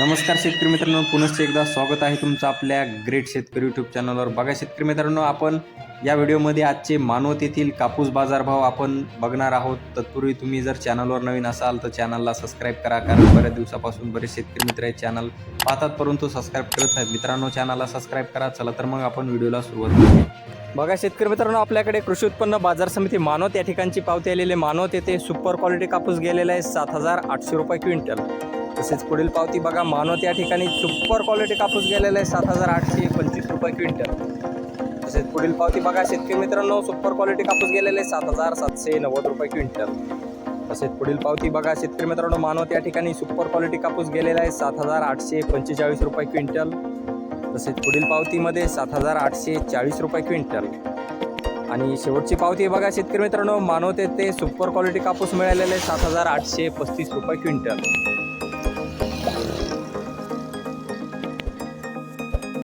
नमस्कार शेतकरी मित्रांनो पुनश्च एकदा स्वागत आहे तुमचं आपल्या ग्रेट शेतकरी यूट्यूब चॅनलवर बघा शेतकरी मित्रांनो आपण या व्हिडिओमध्ये आजचे मानवत येथील कापूस बाजारभाव आपण बघणार आहोत. तत्पूर्वी तुम्ही जर चॅनलवर नवीन असाल तर चॅनलला सबस्क्राईब करा कारण बऱ्याच दिवसापासून बरेच शेतकरी मित्र हे चॅनल पाहतात परंतु सबस्क्राईब करत नाहीत. मित्रांनो चॅनलला सबस्क्राईब करा. चला तर मग आपण व्हिडिओला सुरुवात करूया. बघा शेतकरी मित्रांनो आपल्याकडे कृषी उत्पन्न बाजार समिती मानवत या ठिकाणची पावती आलेली आहे. मानवत येथे सुपर क्वालिटी कापूस गेलेला आहे सात हजार आठशे रुपये क्विंटल. तसेच पुढील पावती बघा. मानवत या ठिकाणी सुपर क्वालिटी कापूस गेलेला आहे. सात हजार आठशे पंचवीस रुपये क्विंटल. तसेच पुढील पावती बघा. शेतकरी मित्रांनो सुपर क्वालिटी कापूस गेलेले आहे. सात हजार सातशे नव्वद रुपये क्विंटल. तसेच पुढील पावती बघा. शेतकरी मित्रांनो मानवत या ठिकाणी सुपर क्वालिटी कापूस गेलेला आहे. सात हजार आठशे पंचेचाळीस रुपये क्विंटल. तसेच पुढील पावतीमध्ये सात हजार आठशे चाळीस रुपये क्विंटल. आणि शेवटची पावती बघा शेतकरी मित्रांनो. मानवत ते सुपर क्वालिटी कापूस मिळालेला आहे. सात हजार आठशे पस्तीस रुपये क्विंटल.